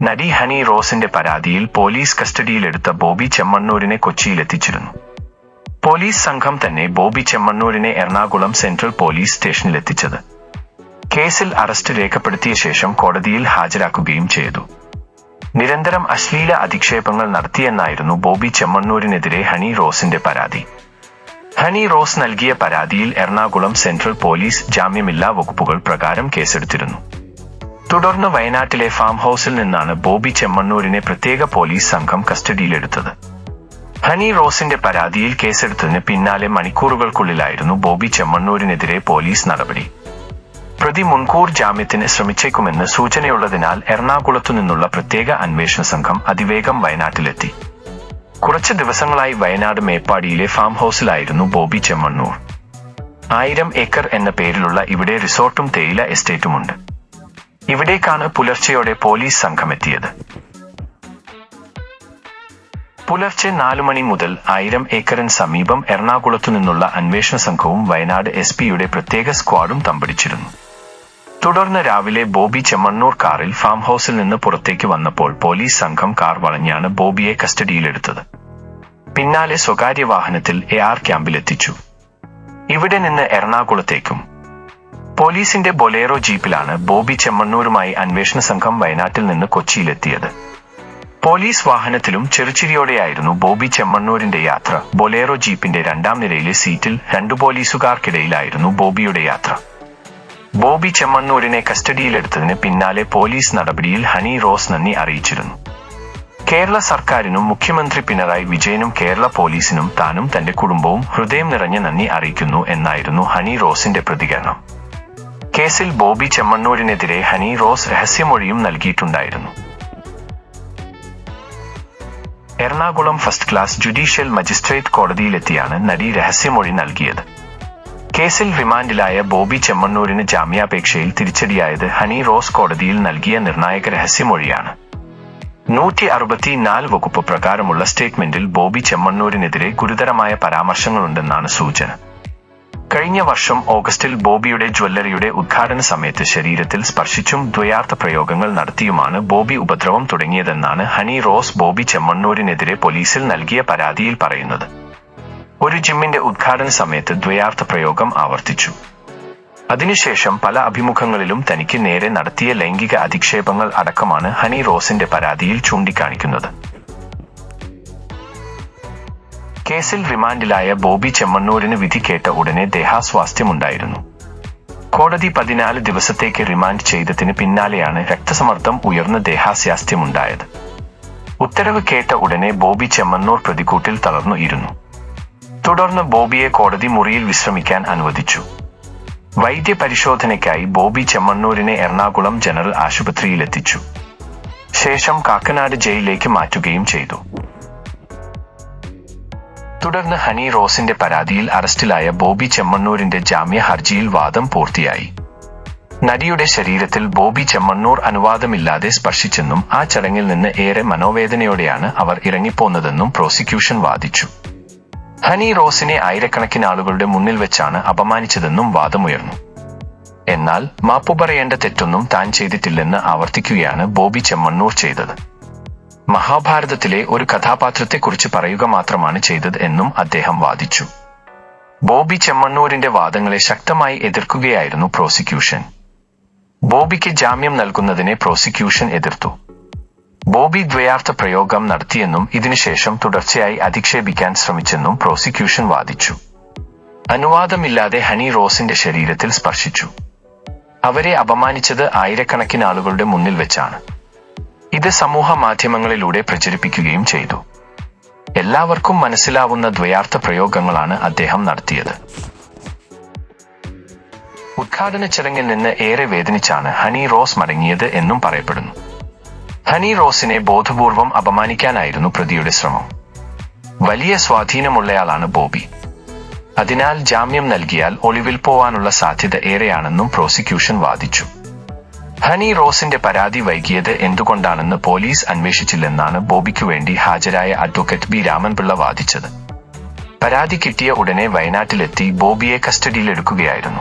നടി ഹണി റോസിന്റെ പരാതിയിൽ പോലീസ് കസ്റ്റഡിയിലെടുത്ത ബോബി ചെമ്മണ്ണൂരിനെ കൊച്ചിയിലെത്തിച്ചിരുന്നു പോലീസ് സംഘം തന്നെ ബോബി ചെമ്മണ്ണൂരിനെ എറണാകുളം സെൻട്രൽ പോലീസ് സ്റ്റേഷനിലെത്തിച്ചത് കേസിൽ അറസ്റ്റ് രേഖപ്പെടുത്തിയ ശേഷം കോടതിയിൽ ഹാജരാക്കുകയും ചെയ്തു. നിരന്തരം അശ്ലീല അധിക്ഷേപങ്ങൾ നടത്തിയെന്നായിരുന്നു ബോബി ചെമ്മണ്ണൂരിനെതിരെ ഹണി റോസിന്റെ പരാതി. ഹണി റോസ് നൽകിയ പരാതിയിൽ എറണാകുളം സെൻട്രൽ പോലീസ് ജാമ്യമില്ലാ വകുപ്പുകൾ പ്രകാരം കേസെടുത്തിരുന്നു. തുടർന്ന് വയനാട്ടിലെ ഫാം ഹൗസിൽ നിന്നാണ് ബോബി ചെമ്മണ്ണൂരിനെ പ്രത്യേക പോലീസ് സംഘം കസ്റ്റഡിയിലെടുത്തത്. ഹണി റോസിന്റെ പരാതിയിൽ കേസെടുത്തതിന് പിന്നാലെ മണിക്കൂറുകൾക്കുള്ളിലായിരുന്നു ബോബി ചെമ്മണ്ണൂരിനെതിരെ പോലീസ് നടപടി. പ്രതി മുൻകൂർ ജാമ്യത്തിന് ശ്രമിച്ചേക്കുമെന്ന് സൂചനയുള്ളതിനാൽ എറണാകുളത്തു നിന്നുള്ള പ്രത്യേക അന്വേഷണ സംഘം അതിവേഗം വയനാട്ടിലെത്തി. കുറച്ച് ദിവസങ്ങളായി വയനാട് മേപ്പാടിയിലെ ഫാം ഹൌസിലായിരുന്നു ബോബി ചെമ്മണ്ണൂർ. ആയിരം ഏക്കർ എന്ന പേരിലുള്ള ഇവിടെ റിസോർട്ടും തേയില എസ്റ്റേറ്റുമുണ്ട്. ഇവിടേക്കാണ് പുലർച്ചെയോടെ പോലീസ് സംഘമെത്തിയത്. പുലർച്ചെ നാലു മണി മുതൽ ആയിരം ഏക്കറിന് സമീപം എറണാകുളത്തു നിന്നുള്ള അന്വേഷണ സംഘവും വയനാട് എസ് പിയുടെ പ്രത്യേക സ്ക്വാഡും തമ്പടിച്ചിരുന്നു. തുടർന്ന് രാവിലെ ബോബി ചെമ്മണ്ണൂർ കാറിൽ ഫാം ഹൌസിൽ നിന്ന് പുറത്തേക്ക് വന്നപ്പോൾ പോലീസ് സംഘം കാർ വളഞ്ഞാണ് ബോബിയെ കസ്റ്റഡിയിലെടുത്തത്. പിന്നാലെ സ്വകാര്യ വാഹനത്തിൽ എ ആർ ക്യാമ്പിലെത്തിച്ചു. ഇവിടെ നിന്ന് എറണാകുളത്തേക്കും പോലീസിന്റെ ബൊലേറോ ജീപ്പിലാണ് ബോബി ചെമ്മണ്ണൂരുമായി അന്വേഷണ സംഘം വയനാട്ടിൽ നിന്ന് കൊച്ചിയിലെത്തിയത്. പോലീസ് വാഹനത്തിലും ചെറുചിരിയോടെയായിരുന്നു ബോബി ചെമ്മണ്ണൂരിന്റെ യാത്ര. ബൊലേറോ ജീപ്പിന്റെ രണ്ടാം നിരയിലെ സീറ്റിൽ രണ്ടു പോലീസുകാർക്കിടയിലായിരുന്നു ബോബിയുടെ യാത്ര. ബോബി ചെമ്മണ്ണൂരിനെ കസ്റ്റഡിയിലെടുത്തതിന് പിന്നാലെ പോലീസ് നടപടിയിൽ ഹണി റോസ് നന്ദി അറിയിച്ചിരുന്നു. കേരള സർക്കാരിനും മുഖ്യമന്ത്രി പിണറായി വിജയനും കേരള പോലീസിനും താനും തന്റെ കുടുംബവും ഹൃദയം നിറഞ്ഞ നന്ദി അറിയിക്കുന്നു എന്നായിരുന്നു ഹണി റോസിന്റെ പ്രതികരണം. കേസിൽ ബോബി ചെമ്മണ്ണൂരിനെതിരെ ഹനി റോസ് രഹസ്യമൊഴിയും നൽകിയിട്ടുണ്ടായിരുന്നു. Ernakulam first class judicial magistrate കോടതിയിലെത്തിയാണ് നടി രഹസ്യമൊഴി നൽകിയത്. കേസിൽ റിമാൻഡിലായ ബോബി ചെമ്മണ്ണൂരിന് ജാമ്യാപേക്ഷയിൽ തിരിച്ചടിയായത് ഹണി റോസ് കോടതിയിൽ നൽകിയ നിർണായക രഹസ്യമൊഴിയാണ്. നൂറ്റി അറുപത്തിനാല് വകുപ്പ് പ്രകാരമുള്ള സ്റ്റേറ്റ്മെന്റിൽ ബോബി ചെമ്മണ്ണൂരിനെതിരെ ഗുരുതരമായ പരാമർശങ്ങളുണ്ടെന്നാണ് സൂചന. കഴിഞ്ഞ വർഷം ഓഗസ്റ്റിൽ ബോബിയുടെ ജ്വല്ലറിയുടെ ഉദ്ഘാടന സമയത്ത് ശരീരത്തിൽ സ്പർശിച്ചും ദ്വയാർത്ഥ പ്രയോഗങ്ങൾ നടത്തിയുമാണ് ബോബി ഉപദ്രവം തുടങ്ങിയതെന്നാണ് ഹണി റോസ് ബോബി ചെമ്മണ്ണൂരിനെതിരെ പോലീസിൽ നൽകിയ പരാതിയിൽ പറയുന്നത്. ഒരു ജിമ്മിന്റെ ഉദ്ഘാടന സമയത്ത് ദ്വയാർത്ഥ പ്രയോഗം ആവർത്തിച്ചു. അതിനുശേഷം പല അഭിമുഖങ്ങളിലും തനിക്ക് നേരെ നടത്തിയ ലൈംഗിക അധിക്ഷേപങ്ങൾ അടക്കമാണ് ഹണി റോസിന്റെ പരാതിയിൽ ചൂണ്ടിക്കാണിക്കുന്നത്. കേസിൽ റിമാൻഡിലായ ബോബി ചെമ്മണ്ണൂരിന് വിധി കേട്ട ഉടനെ ദേഹാസ്വാസ്ഥ്യമുണ്ടായിരുന്നു. കോടതി പതിനാല് ദിവസത്തേക്ക് റിമാൻഡ് ചെയ്തതിന് പിന്നാലെയാണ് രക്തസമ്മർദ്ദം ഉയർന്ന ദേഹാസ്വാസ്ഥ്യമുണ്ടായത് ഉത്തരവ് കേട്ട ഉടനെ ബോബി ചെമ്മണ്ണൂർ പ്രതിക്കൂട്ടിൽ തളർന്നു ഇരുന്നു. തുടർന്ന് ബോബിയെ കോടതി മുറിയിൽ വിശ്രമിക്കാൻ അനുവദിച്ചു. വൈദ്യപരിശോധനയ്ക്കായി ബോബി ചെമ്മണ്ണൂരിനെ എറണാകുളം ജനറൽ ആശുപത്രിയിലെത്തിച്ചു. ശേഷം കാക്കനാട് ജയിലിലേക്ക് മാറ്റുകയും ചെയ്തു. തുടർന്ന് ഹണി റോസിന്റെ പരാതിയിൽ അറസ്റ്റിലായ ബോബി ചെമ്മണ്ണൂരിന്റെ ജാമ്യ ഹർജിയിൽ വാദം പൂർത്തിയായി. നടിയുടെ ശരീരത്തിൽ ബോബി ചെമ്മണ്ണൂർ അനുവാദമില്ലാതെ സ്പർശിച്ചെന്നും ആ ചടങ്ങിൽ നിന്ന് ഏറെ മനോവേദനയോടെയാണ് അവർ ഇറങ്ങിപ്പോന്നതെന്നും പ്രോസിക്യൂഷൻ വാദിച്ചു. ഹണി റോസിനെ ആയിരക്കണക്കിന് ആളുകളുടെ മുന്നിൽ വെച്ചാണ് അപമാനിച്ചതെന്നും വാദമുയർന്നു. എന്നാൽ മാപ്പു പറയേണ്ട തെറ്റൊന്നും താൻ ചെയ്തിട്ടില്ലെന്ന് ആവർത്തിക്കുകയാണ് ബോബി ചെമ്മണ്ണൂർ ചെയ്തത്. മഹാഭാരതത്തിലെ ഒരു കഥാപാത്രത്തെക്കുറിച്ച് പറയുക മാത്രമാണ് ചെയ്തത് എന്നും അദ്ദേഹം വാദിച്ചു. ബോബി ചെമ്മണ്ണൂരിന്റെ വാദങ്ങളെ ശക്തമായി എതിർക്കുകയായിരുന്നു പ്രോസിക്യൂഷൻ. ബോബിക്ക് ജാമ്യം നൽകുന്നതിനെ പ്രോസിക്യൂഷൻ എതിർത്തു. ബോബി ദ്വയാർത്ഥ പ്രയോഗം നടത്തിയെന്നും ഇതിനുശേഷം തുടർച്ചയായി അധിക്ഷേപിക്കാൻ ശ്രമിച്ചെന്നും പ്രോസിക്യൂഷൻ വാദിച്ചു. അനുവാദമില്ലാതെ ഹണി റോസിന്റെ ശരീരത്തിൽ സ്പർശിച്ചു. അവരെ അപമാനിച്ചത് ആയിരക്കണക്കിന് ആളുകളുടെ മുന്നിൽ വെച്ചാണ്. ഇത് സമൂഹ മാധ്യമങ്ങളിലൂടെ പ്രചരിപ്പിക്കുകയും ചെയ്തു. എല്ലാവർക്കും മനസ്സിലാവുന്ന ദ്വയാർത്ഥ പ്രയോഗങ്ങളാണ് അദ്ദേഹം നടത്തിയത്. ഉദ്ഘാടന ചടങ്ങിൽ നിന്ന് ഏറെ വേദനിച്ചാണ് ഹണി റോസ് മടങ്ങിയത് എന്നും പറയപ്പെടുന്നു. ഹണി റോസിനെ ബോധപൂർവം അപമാനിക്കാനായിരുന്നു പ്രതിയുടെ ശ്രമം. വലിയ സ്വാധീനമുള്ളയാളാണ് ബോബി. അതിനാൽ ജാമ്യം നൽകിയാൽ ഒളിവിൽ പോവാനുള്ള സാധ്യത ഏറെയാണെന്നും പ്രോസിക്യൂഷൻ വാദിച്ചു. ഹണി റോസിന്റെ പരാതി വൈകിയത് എന്തുകൊണ്ടാണെന്ന് പോലീസ് അന്വേഷിച്ചില്ലെന്നാണ് ബോബിക്കു വേണ്ടി ഹാജരായ അഡ്വക്കേറ്റ് ബി രാമൻപിള്ള വാദിച്ചത്. പരാതി കിട്ടിയ ഉടനെ വയനാട്ടിലെത്തി ബോബിയെ കസ്റ്റഡിയിലെടുക്കുകയായിരുന്നു.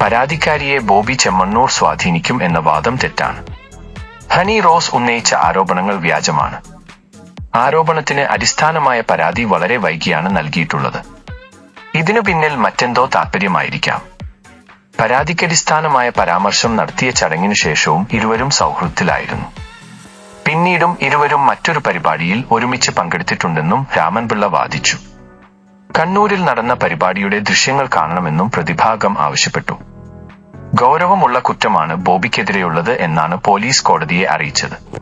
പരാതിക്കാരിയെ ബോബി ചെമ്മണ്ണൂർ സ്വാധീനിക്കും എന്ന വാദം തെറ്റാണ്. ഹണി റോസ് ഉന്നയിച്ച ആരോപണങ്ങൾ വ്യാജമാണ്. ആരോപണത്തിന് അടിസ്ഥാനമായ പരാതി വളരെ വൈകിയാണ് നൽകിയിട്ടുള്ളത്. ഇതിനു പിന്നിൽ മറ്റെന്തോ താൽപ്പര്യമായിരിക്കാം. പരാതിക്കടിസ്ഥാനമായ പരാമർശം നടത്തിയ ചടങ്ങിനു ശേഷവും ഇരുവരും സൗഹൃദത്തിലായിരുന്നു. പിന്നീടും ഇരുവരും മറ്റൊരു പരിപാടിയിൽ ഒരുമിച്ച് പങ്കെടുത്തിട്ടുണ്ടെന്നും രാമൻപിള്ള വാദിച്ചു. കണ്ണൂരിൽ നടന്ന പരിപാടിയുടെ ദൃശ്യങ്ങൾ കാണണമെന്നും പ്രതിഭാഗം ആവശ്യപ്പെട്ടു. ഗൗരവമുള്ള കുറ്റമാണ് ബോബിക്കെതിരെയുള്ളത് എന്നാണ് പോലീസ് കോടതിയെ അറിയിച്ചത്.